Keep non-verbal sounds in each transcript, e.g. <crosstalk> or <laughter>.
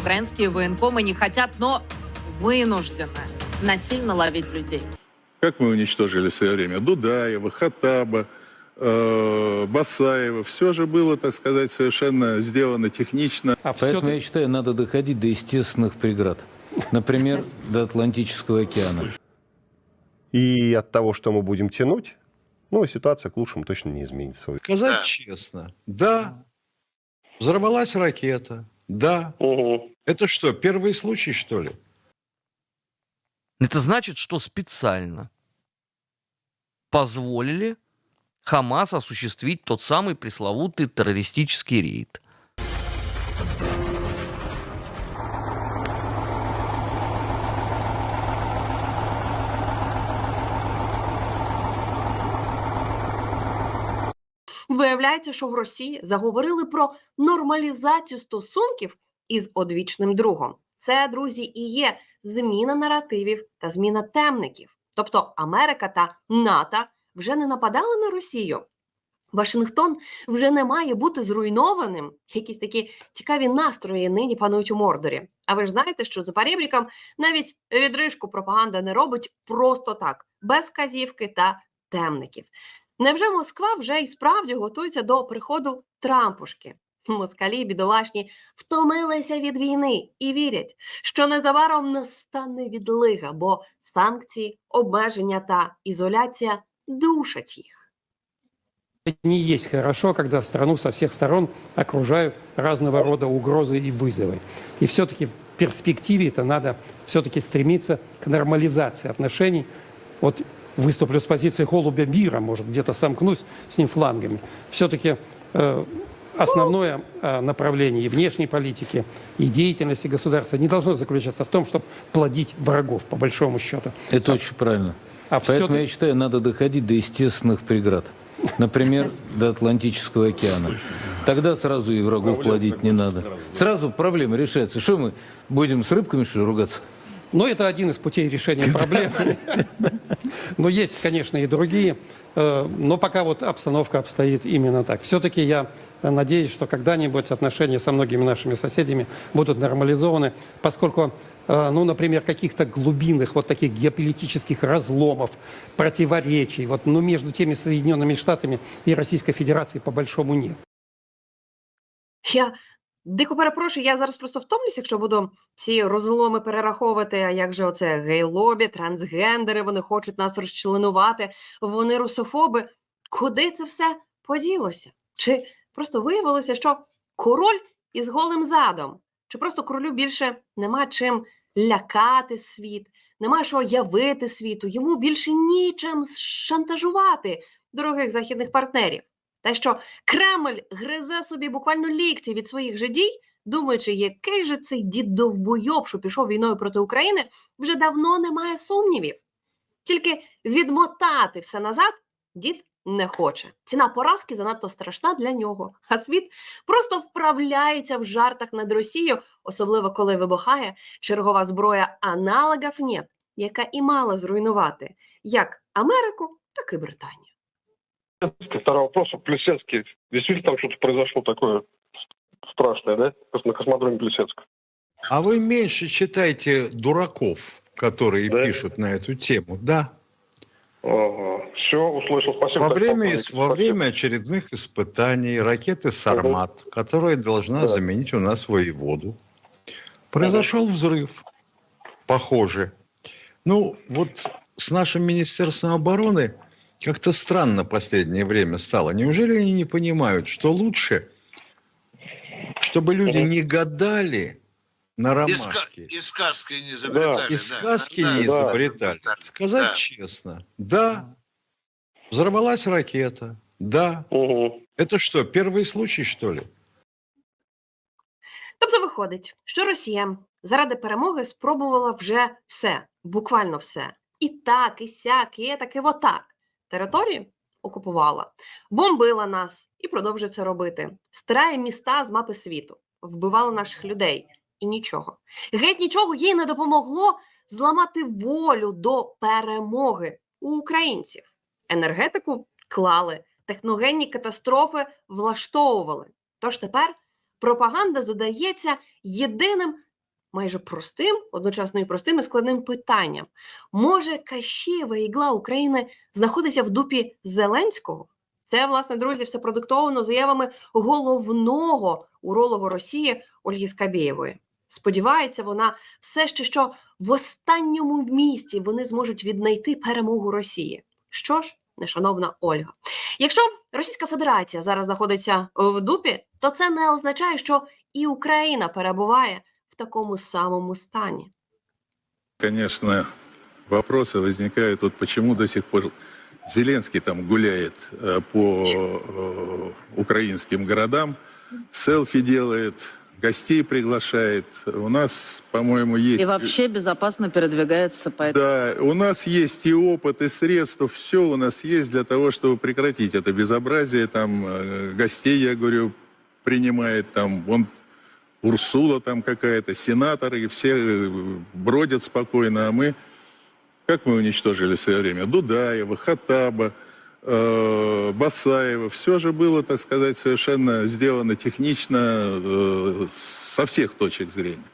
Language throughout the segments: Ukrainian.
украинские военкомы не хотят, но вынуждены насильно ловить людей. Как мы уничтожили в свое время Дудаева, Хатаба, э, Басаева. Все же было, так сказать, совершенно сделано технично. А Поэтому все я считаю, надо доходить до естественных преград. Например, до Атлантического океана. И от того, что мы будем тянуть, ну, ситуация к лучшему точно не изменится. Сказать честно, да, взорвалась ракета, да. Мгм. Это что, первый случай, что ли? Это значит, что специально позволили Хамас осуществить тот самый пресловутый террористический рейд. Виявляється, що в Росії заговорили про нормалізацію стосунків із одвічним другом. Це, друзі, і є зміна наративів та зміна темників. Тобто Америка та НАТО вже не нападали на Росію. Вашингтон вже не має бути зруйнованим. Якісь такі цікаві настрої нині панують у Мордорі. А ви ж знаєте, що за перебріком навіть відрижку пропаганда не робить просто так, без вказівки та темників. Невже Москва вже і справді готується до приходу Трампушки? Москалі бідолашні втомилися від війни і вірять, що незабаром настане відлига, бо санкції, обмеження та ізоляція душать їх. не есть хорошо, когда страну со всех сторон окружают разного рода угрозы и вызовы. И все-таки в перспективе это надо все-таки стремиться к нормализации отношений. Вот выступлю с позиции голубя мира, может, где-то сомкнусь с ним флангами. Все-таки э, основное э, направление и внешней политики, и деятельности государства не должно заключаться в том, чтобы плодить врагов, по большому счету. Это очень правильно. А Поэтому я считаю, надо доходить до естественных преград. Например, <laughs> до Атлантического океана. Тогда сразу и врагов плодить не надо. Сразу проблема решается. Что мы будем с рыбками что ли, ругаться? Но это один из путей решения <laughs> проблем. Но есть, конечно, и другие. Э, Но пока вот обстановка обстоит именно так. Все-таки я надеюсь, что когда-нибудь отношения со многими нашими соседями будут нормализованы, поскольку, э, ну, например, каких-то глубинных вот таких геополитических разломов, противоречий, вот, ну, между теми Соединенными Штатами и Российской Федерацией по большому нет. Я дико перепрошую, я зараз просто втомлюсь, якщо буду ці розломи перераховувати. А як же оце гейлобі, трансгендери, вони хочуть нас розчленувати, вони русофоби. Куди це все поділося? Чи просто виявилося, що король із голим задом? Чи просто королю більше нема чим лякати світ, нема що явити світу, йому більше нічим шантажувати дорогих західних партнерів? Те, що Кремль гризе собі буквально лікті від своїх же дій, думаючи, який же цей дід довбойоб, що пішов війною проти України, вже давно немає сумнівів. Тільки відмотати все назад дід не хоче. Ціна поразки занадто страшна для нього. А світ просто вправляється в жартах над Росією, особливо коли вибухає чергова зброя аналогів нет, яка і мала зруйнувати як Америку, так і Британію. Второй вопрос. Плесецкий. Действительно там что-то произошло такое страшное, да? На космодроме Плесецк. А вы меньше читайте дураков, которые Да? пишут на эту тему. Да. Ага. Все, услышал. Спасибо. Во время, ис- во Спасибо. время очередных испытаний ракеты «Сармат», которая должна Да. заменить у нас воеводу, произошел взрыв. Похоже. Ну, вот с нашим Министерством обороны как-то странно последнее время стало. Неужели они не понимают, что лучше, чтобы люди Мгм. не гадали на И, ска- ромашке, и сказки не изобретали. и да. сказки Да, не да, изобретали? да. Сказать Да. честно, да, взорвалась ракета, да. Мгм. Это что, первый случай, что ли? Тобто виходить, що Росія заради перемоги спробувала вже все, буквально все. І так, і сяк, і так, і отак. Територію окупувала, бомбила нас і продовжує це робити. Стирає міста з мапи світу, вбивала наших людей. І нічого. Геть нічого їй не допомогло зламати волю до перемоги у українців. Енергетику клали, техногенні катастрофи влаштовували. Тож тепер пропаганда задається єдиним майже простим, одночасно і простим і складним питанням: може Кащієва ігла України знаходиться в дупі Зеленського? Це, власне, друзі, все продиктовано заявами головного уролога Росії Ольги Скабєєвої. Сподівається, вона все ще що в останньому місці вони зможуть віднайти перемогу Росії. Що ж, нешановна Ольга, якщо Російська Федерація зараз знаходиться в дупі, то це не означає, що і Україна перебуває такому самому стані. Конечно, вопросы возникают, вот почему до сих пор Зеленский там гуляет э, по э, украинским городам, селфи делает, гостей приглашает. У нас, по-моему, есть... И вообще безопасно передвигается по этому. Да, у нас есть и опыт, и средства, все у нас есть для того, чтобы прекратить это безобразие. Там э, гостей, я говорю, принимает там, вон Урсула там какая-то, сенаторы, и все э, бродят спокойно, а мы, как мы уничтожили в свое время, Дудаева, Хатаба, э, Басаева, все же было, так сказать, совершенно сделано технично э, со всех точек зрения.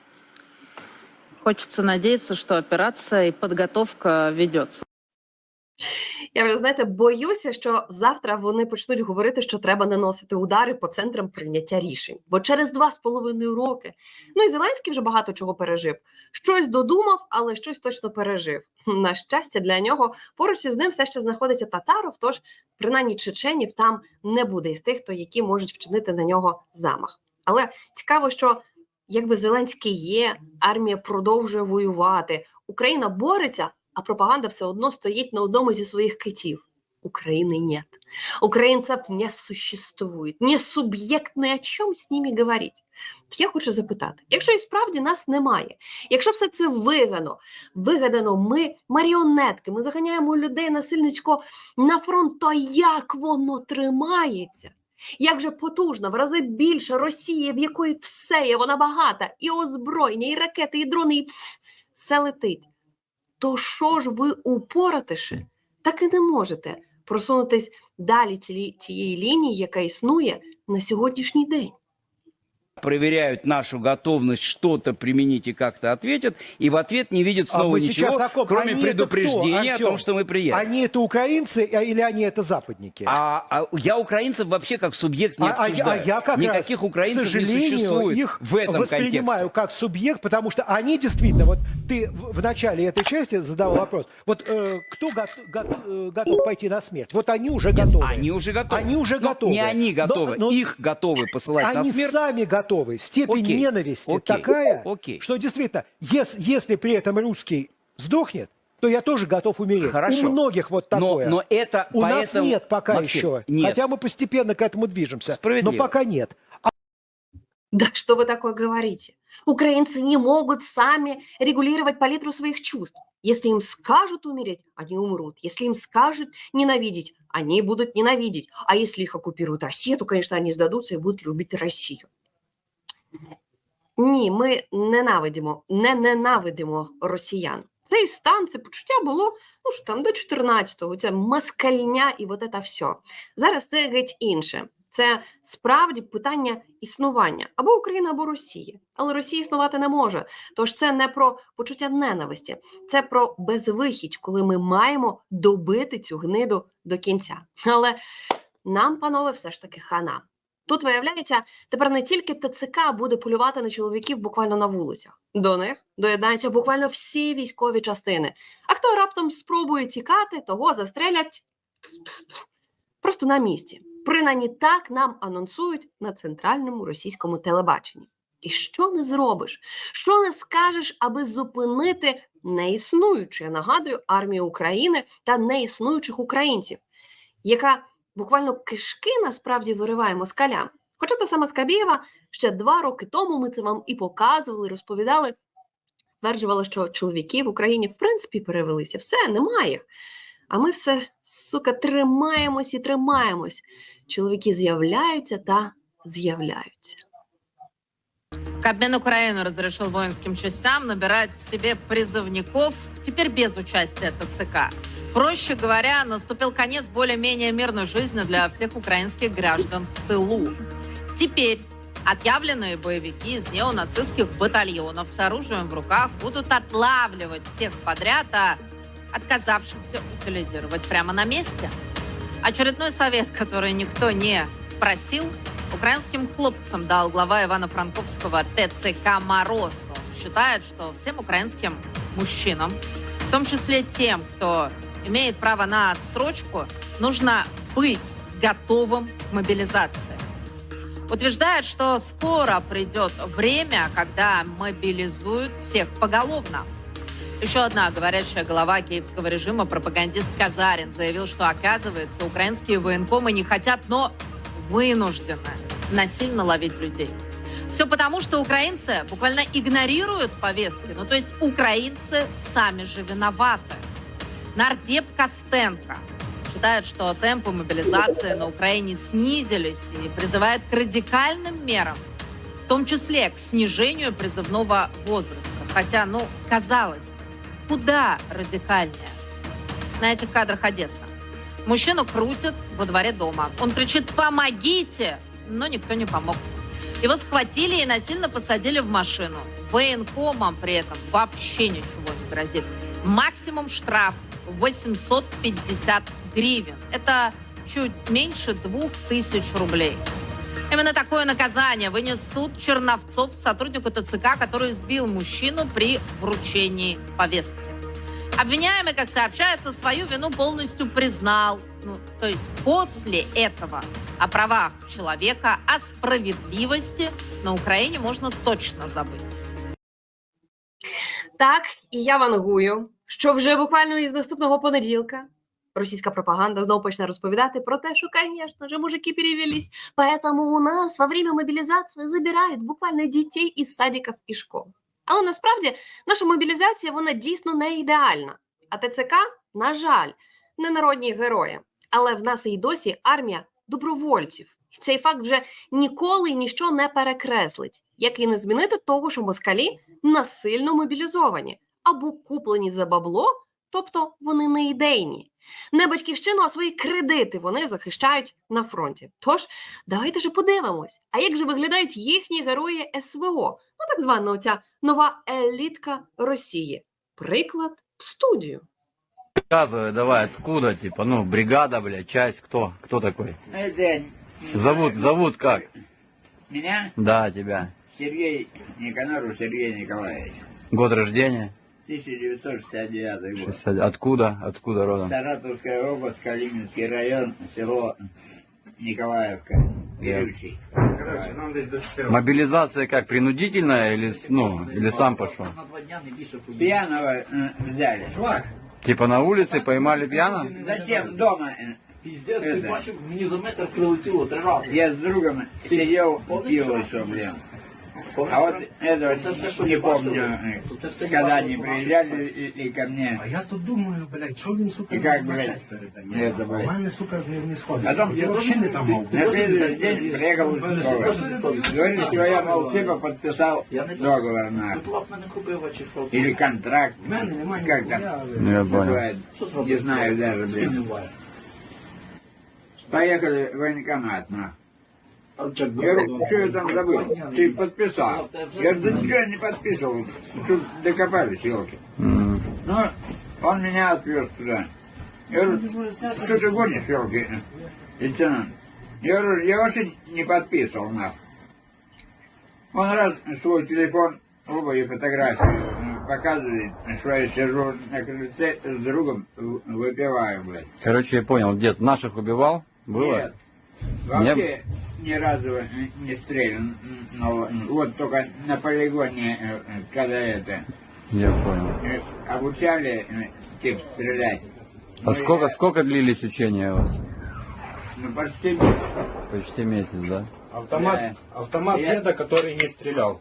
Хочется надеяться, что операция и подготовка ведется. Я вже знаєте, боюся, що завтра вони почнуть говорити, що треба наносити удари по центрам прийняття рішень. Бо через два з половиною роки, ну і Зеленський вже багато чого пережив. Щось додумав, але щось точно пережив. На щастя, для нього поруч із ним все ще знаходиться Татаров. Тож принаймні чеченів там не буде із тих, хто які можуть вчинити на нього замах. Але цікаво, що якби Зеленський є, армія продовжує воювати, Україна бореться, а пропаганда все одно стоїть на одному зі своїх китів. Украины нет. Украинцев не существует. Не суб'єкт ни о чому з ними говорить. То я хочу запитати: якщо і справді нас немає, якщо все це вигадано, вигадано, ми маріонетки, ми заганяємо людей насильницько на фронт, то як воно тримається? Як же потужна, в рази більше Росія, в якої все є, вона багата, і озброєння, і ракети, і дрони, і все летить То що ж ви упоратише, так і не можете просунутись далі цієї, цієї лінії, яка існує на сьогоднішній день. проверяют нашу готовность что-то применить и как-то ответят, и в ответ не видят А снова мы ничего, сейчас о ком? кроме Они это предупреждения кто, о том, Артём? что мы приехали. Они это украинцы а- или они это западники? А, а я украинцев вообще как субъект не А- а я- обсуждаю. а я как Никаких раз, украинцев к сожалению, не существует их в этом воспринимаю контексте. как субъект, потому что они действительно, вот ты в, начале этой части задал вопрос, вот э, кто гот- гот- э, готов пойти на смерть? Вот они уже готовы. Они уже готовы. Они уже Ну, готовы. Не они Но- готовы, но их готовы посылать на они смерть. сами готовы. Степень Окей, ненависти окей, такая, окей. что действительно, ес- если при этом русский сдохнет, то я тоже готов умереть. Хорошо. У многих вот Но, такое. но это У нас поэтому- нет пока Максим, еще. Нет. Хотя мы постепенно к этому движемся. Но пока нет. Да что вы такое говорите? Украинцы не могут сами регулировать палитру своих чувств. Если им скажут умереть, они умрут. Если им скажут ненавидеть, они будут ненавидеть. А если их оккупирует Россия, то, конечно, они сдадутся и будут любить Росію. Ні, ми ненавидимо, не ненавидимо росіян. Цей стан, це почуття було ну що там до 14-го, це маскальня і от це все. Зараз це геть інше. Це справді питання існування або Україна, або Росія. Але Росія існувати не може. Тож це не про почуття ненависті, це про безвихідь, коли ми маємо добити цю гниду до кінця. Але нам, панове, все ж таки хана. Тут виявляється, тепер не тільки ТЦК буде полювати на чоловіків буквально на вулицях. До них доєднаються буквально всі військові частини. А хто раптом спробує тікати, того застрелять просто на місці. Принаймні так нам анонсують на центральному російському телебаченні. І що не зробиш? Що не скажеш, аби зупинити неіснуючу, я нагадую, армію України та неіснуючих українців, яка буквально кишки насправді вириває москалям. Хоча та сама Скабєєва ще два роки тому ми це вам і показували, розповідали, стверджувала, що чоловіки в Україні в принципі перевелися, все, немає їх. А ми все, сука, тримаємось і тримаємось. Чоловіки з'являються та з'являються. Кабмин Украины разрешил воинским частям набирать себе призывников, теперь без участия ТЦК. Проще говоря, наступил конец более-менее мирной жизни для всех украинских граждан в тылу. Теперь Отъявленные боевики из неонацистских батальонов с оружием в руках будут отлавливать всех подряд, а отказавшихся утилизировать прямо на месте. Очередной совет, который никто не просил, украинским хлопцам дал глава Ивано-Франковского ТЦК Морозу. Считает, что всем украинским мужчинам, в том числе тем, кто имеет право на отсрочку, нужно быть готовым к мобилизации. Утверждает, что скоро придет время, когда мобилизуют всех поголовно. Еще одна говорящая голова киевского режима, пропагандист Казарин, заявил, что, оказывается, украинские военкомы не хотят, но вынуждены насильно ловить людей. Все потому, что украинцы буквально игнорируют повестки. Ну, то есть украинцы сами же виноваты. Нардеп Костенко считает, что темпы мобилизации на Украине снизились и призывает к радикальным мерам, в том числе к снижению призывного возраста. Хотя, ну, казалось бы, куда радикальнее? На этих кадрах Одесса. Мужчину крутят во дворе дома. Он кричит «Помогите!», но никто не помог. Его схватили и насильно посадили в машину. Военкомам при этом вообще ничего не грозит. Максимум штраф 850 гривен. Это чуть меньше 2000 рублей. Именно такое наказание вынес суд Черновцов сотруднику ТЦК, который сбил мужчину при вручении повестки. Обвиняемый, как сообщается, свою вину полностью признал. Ну, то есть после этого о правах человека, о справедливости на Украине можно точно забыть. Так, і я вангую, що вже буквально із наступного понеділка російська пропаганда знову почне розповідати про те, що, звісно же, мужики перевелись, поэтому у нас во время мобілізації забирають буквально дітей із садиків і школ. Але насправді наша мобілізація вона дійсно не ідеальна. А ТЦК, на жаль, не народні герої. Але в нас і досі армія добровольців. Цей факт вже ніколи і ніщо не перекреслить, як і не змінити того, що москалі насильно мобілізовані або куплені за бабло, тобто вони не ідейні. Не батьківщину, а свої кредити вони захищають на фронті. Тож давайте же подивимось, а як же виглядають їхні герої СВО, ну так звана оця нова елітка Росії. Приклад в студію. Рассказывай давай, откуда, типа, ну, бригада, блядь, часть, кто? Кто такой? Зовут, зовут как? Меня Да, тебя. Сергей Никоноров Сергей Николаевич. Год рождения? 1969 год. 60. Откуда? Откуда родом? Саратовская область, Калининский район, село Николаевка. Верующий. Мобилизация как, принудительная или, ну, или сам пошел? Пьяного э, взяли. Типа на улице поймали пьяно? Зачем дома? э, это? Я с другом сидел, пил еще, блин. А вот этого не помню, э, когда они приезжали и, и ко мне. А я тут думаю, блядь, що він, сука, І як, блядь, это, У блядь. мене, сука, не, не сходить. Потом я взагалі не там мав. на следующий день приехал участковый. Говорит, что я, мол, типа подписал договор на или контракт. У мене немає Как там Я понял. называют? Не знаю даже, блин. Поехали в военкомат, на. Я говорю, что я там забыл? Ты подписал. Я да ничего я не подписывал. Тут докопались, елки. М. Ну, он меня отвез туда. Я говорю, что ты гонишь, елки, лейтенант? Я говорю, я вообще не подписывал нас. Он раз свой телефон, оба и фотографии показывает, что я сижу на крыльце с другом, выпиваю, блядь. Короче, я понял, дед наших убивал? Было? Нет. Вообще ни разу не стрелян. но Вот только на полигоне, э, когда это, Я понял. э, обучали э, тип стрелять. А Ну, сколько, я- сколько длились учения у вас? Ну, почти месяц. Почти месяц, да? Автомат, Автомат Я- деда, который не стрелял.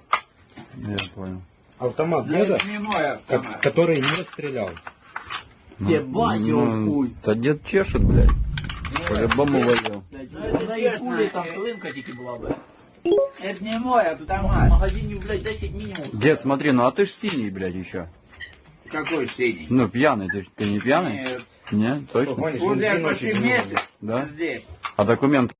Я понял. Автомат Это не мой автомат. который не стрелял. Ебать его хуй. Да дед чешет, блядь. По-любому возил. Это не мой автомат. Дед, смотри, ну а ты ж синий, блядь, еще. Какой синий? Ну, пьяный, ты, ж- ты не пьяный? Нет. Не, точно? Вот я почти месяц Да? здесь. А документ?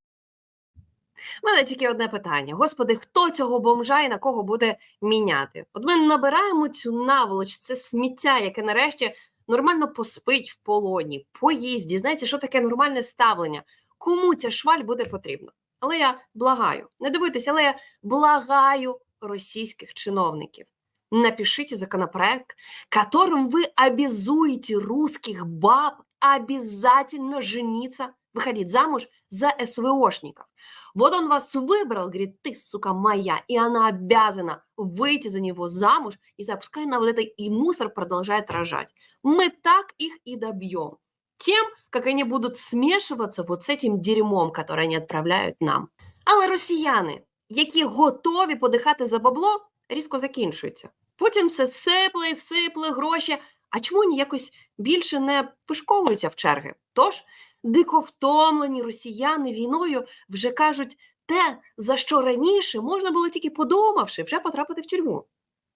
У мене тільки одне питання: Господи, хто цього бомжа і на кого буде міняти? От ми набираємо цю наволоч, це сміття, яке нарешті нормально поспить в полоні, поїсть, дізнається, що таке нормальне ставлення. Кому ця шваль буде потрібна? Але я благаю, не дивитися, але я благаю російських чиновників. Напишите законопроект, которым вы обязуете русских баб обязательно жениться, выходить замуж за СВОшников. Вот он вас выбрал, говорит, ты, сука, моя, и она обязана выйти за него замуж, и запускай она вот это, и мусор продолжает рожать. Мы так их и добьем. Тем, как они будут смешиваться вот с этим дерьмом, которое они отправляють нам. Але росіяни, які готові подихати за бабло, різко закінчуються. Потім все сипле, і сипле гроші. А чому вони якось більше не вишковуються в черги? Тож дико втомлені росіяни війною вже кажуть те, за що раніше можна було тільки подумавши, вже потрапити в тюрму.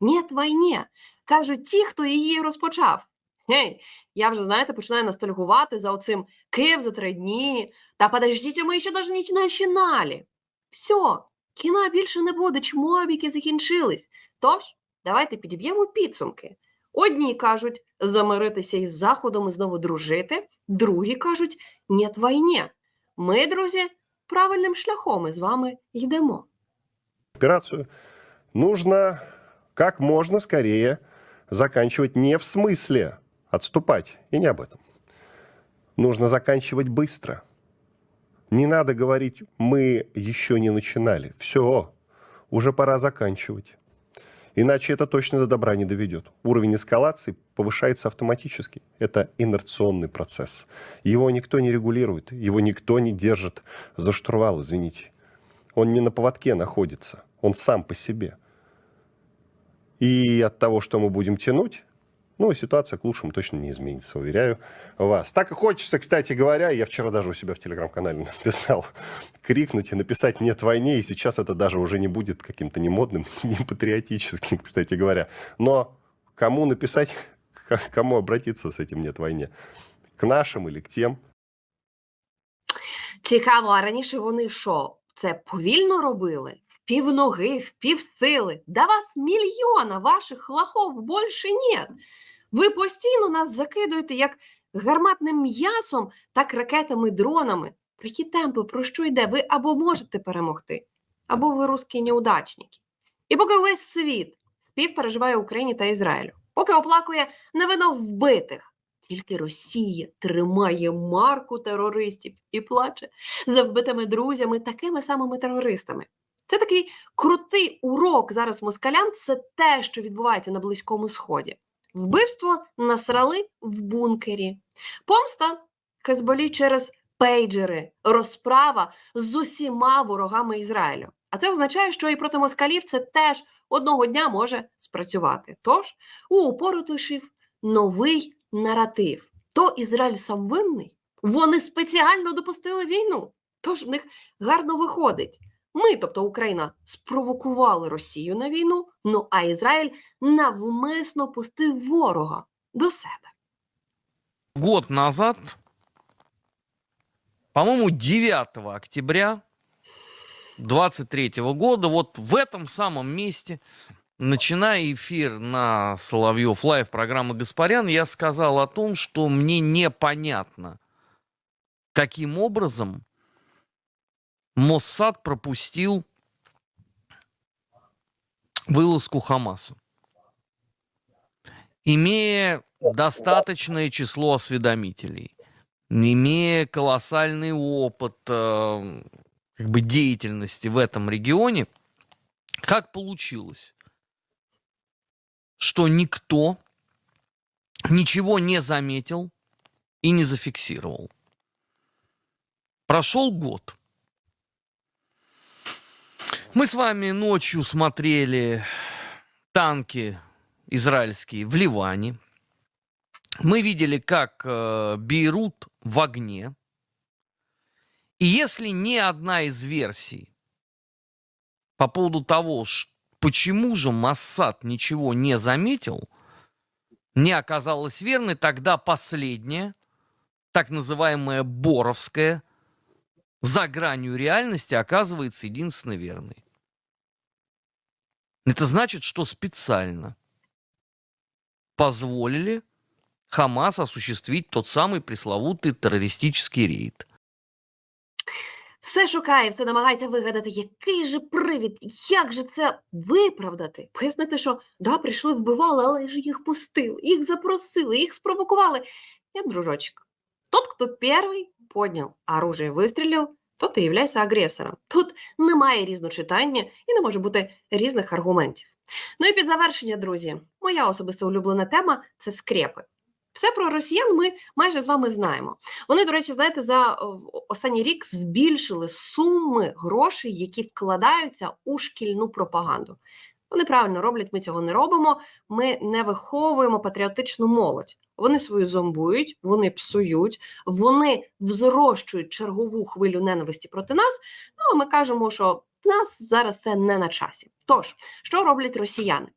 Нєт війні, кажуть ті, хто її розпочав. Гей, я вже, знаєте, починаю ностальгувати за оцим Київ за три дні. Та подождіть, ми ще навіть не починали. Все, кіна більше не буде, чмобіки закінчились. Тож, давайте підіб'ємо підсумки. Одні кажуть замиритися із Заходом і знову дружити, другі кажуть «Нєт війні». Ми, друзі, правильним шляхом із вами йдемо. Операцию нужно как можно скорее заканчивать не в смысле отступать, и не об этом. Нужно заканчивать быстро. Не надо говорить, мы еще не начинали. Все, уже пора заканчивать. Иначе это точно до добра не доведет. Уровень эскалации повышается автоматически. Это инерционный процесс. Его никто не регулирует, его никто не держит за штурвал, извините. Он не на поводке находится, он сам по себе. И от того, что мы будем тянуть, ну, ситуация к лучшему точно не изменится, уверяю вас. Так и хочется, кстати говоря, я вчера даже у себя в телеграм-канале написал, <laughs> крикнуть и написать «нет войне», и сейчас это даже уже не будет каким-то не модным, <laughs> не патриотическим, кстати говоря. Но кому написать, <laughs> к кому обратиться с этим «нет войне»? К нашим или к тем? Цікаво, а раніше вони що? Це повільно робили? В півноги, в півсили. Да вас мільйона ваших лахов більше нет. Ви постійно нас закидуєте як гарматним м'ясом, так ракетами, дронами. Про які темпи, про що йде? Ви або можете перемогти, або ви русські неудачники. І поки весь світ співпереживає Україні та Ізраїлю, поки оплакує невинно вбитих, тільки Росія тримає марку терористів і плаче за вбитими друзями, такими самими терористами. Це такий крутий урок зараз москалям. Це те, що відбувається на Близькому Сході. Вбивство насрали в бункері, помста Хезболі через пейджери, розправа з усіма ворогами Ізраїлю. А це означає, що і проти москалів це теж одного дня може спрацювати. Тож у упоротишів новий наратив. То Ізраїль сам винний, вони спеціально допустили війну. Тож в них гарно виходить. Ми, тобто Україна, спровокували Росію на війну, ну а Ізраїль навмисно пустив ворога до себе. Год назад, по-моему, 9 октября 23 года, вот в этом самом месте, начиная эфир на Соловьев Лайв программы «Гаспарян», я сказал о том, что мне непонятно, каким образом Моссад пропустил вылазку Хамаса. Имея достаточное число осведомителей, имея колоссальный опыт э, как бы деятельности в этом регионе, как получилось, что никто ничего не заметил и не зафиксировал. Прошел год. Мы с вами ночью смотрели танки израильские в Ливане. Мы видели, как э, Бейрут в огне. И если ни одна из версий по поводу того, почему же Массад ничего не заметил, не оказалась верной, тогда последняя, так называемая Боровская за гранью реальности оказывается единственно верной. Это значит, что специально позволили Хамас осуществить тот самый пресловутый террористический рейд. Все шукає, все намагається вигадати, який же привід, як же це виправдати. Пояснити, що да, прийшли, вбивали, але ж їх пустили, їх запросили, їх спровокували. Нет, дружочек, тот, кто первый поднял оружие и выстрелил, тот і являється агресором. Тут немає різночитання і не може бути різних аргументів. Ну і під завершення, друзі, моя особисто улюблена тема це скрепи. Все про росіян ми майже з вами знаємо. Вони, до речі, знаєте, за останній рік збільшили суми грошей, які вкладаються у шкільну пропаганду. Вони правильно роблять, ми цього не робимо. Ми не виховуємо патріотичну молодь. Вони свою зомбують, вони псують, вони взрощують чергову хвилю ненависті проти нас. Ну а ми кажемо, що нас зараз це не на часі. Тож, що роблять росіяни?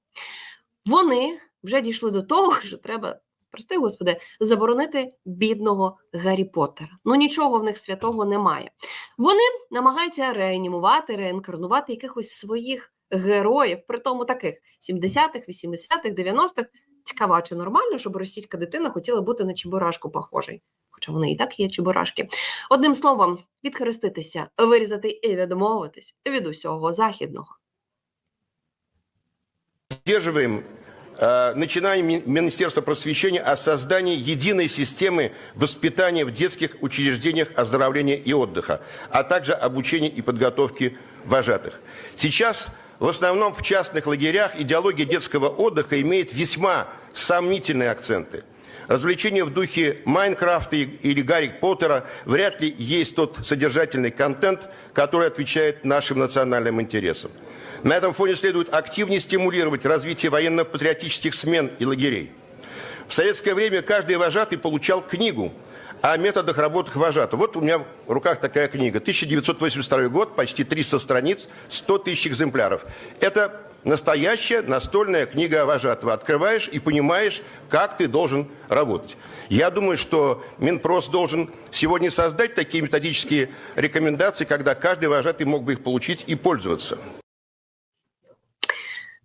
Вони вже дійшли до того, <laughs> що треба прости господи, заборонити бідного Гаррі Поттера. Ну нічого в них святого немає. Вони намагаються реанімувати, реінкарнувати якихось своїх героїв, при тому таких 70-х, 80-х, 90-х Цікаво, а чи нормально, щоб російська дитина хотіла бути на чебурашку похожий? Хоча вони і так є чебурашки. Одним словом, відхреститися, вирізати і відмовитись від усього західного. Поддерживаем э, начинание Ми- Министерства просвещения о создании единой системы воспитания в детских учреждениях оздоровления и отдыха, а также обучения и подготовки вожатых. Сейчас в основном в частных лагерях идеология детского отдыха имеет весьма сомнительные акценты. Развлечения в духе Майнкрафта или Гарри Поттера вряд ли есть тот содержательный контент, который отвечает нашим национальным интересам. На этом фоне следует активнее стимулировать развитие военно-патриотических смен и лагерей. В советское время каждый вожатый получал книгу о методах работы вожатого. Вот у меня в руках такая книга. 1982 год, почти 300 страниц, 100 тысяч экземпляров. Это настоящая настольная книга о вожатого. Открываешь и понимаешь, как ты должен работать. Я думаю, что Минпрос должен сегодня создать такие методические рекомендации, когда каждый вожатый мог бы их получить и пользоваться.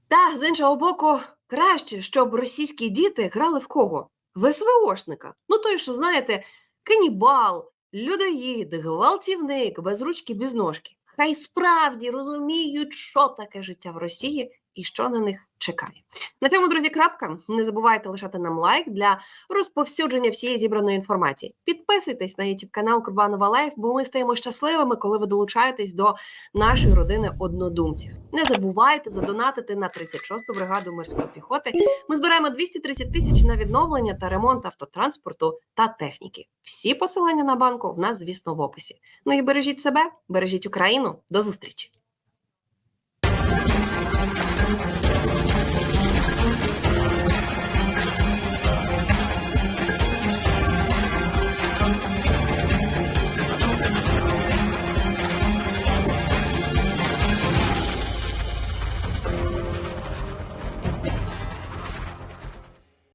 Та з іншого боку, краще, щоб російські діти грали в кого? В СВОшника. Ну той, що знаєте, канібал, людоїд, гвалтівник, без ручки, без ножки. Хай справді розуміють, що таке життя в Росії і що на них чекає. На цьому, друзі, крапка. Не забувайте лишати нам лайк для розповсюдження всієї зібраної інформації. Підписуйтесь на YouTube канал Курбанова Лайф, бо ми стаємо щасливими, коли ви долучаєтесь до нашої родини однодумців. Не забувайте задонатити на 36-ту бригаду морської піхоти. Ми збираємо 230 тисяч на відновлення та ремонт автотранспорту та техніки. Всі посилання на банку в нас, звісно, в описі. Ну і бережіть себе, бережіть Україну. До зустрічі!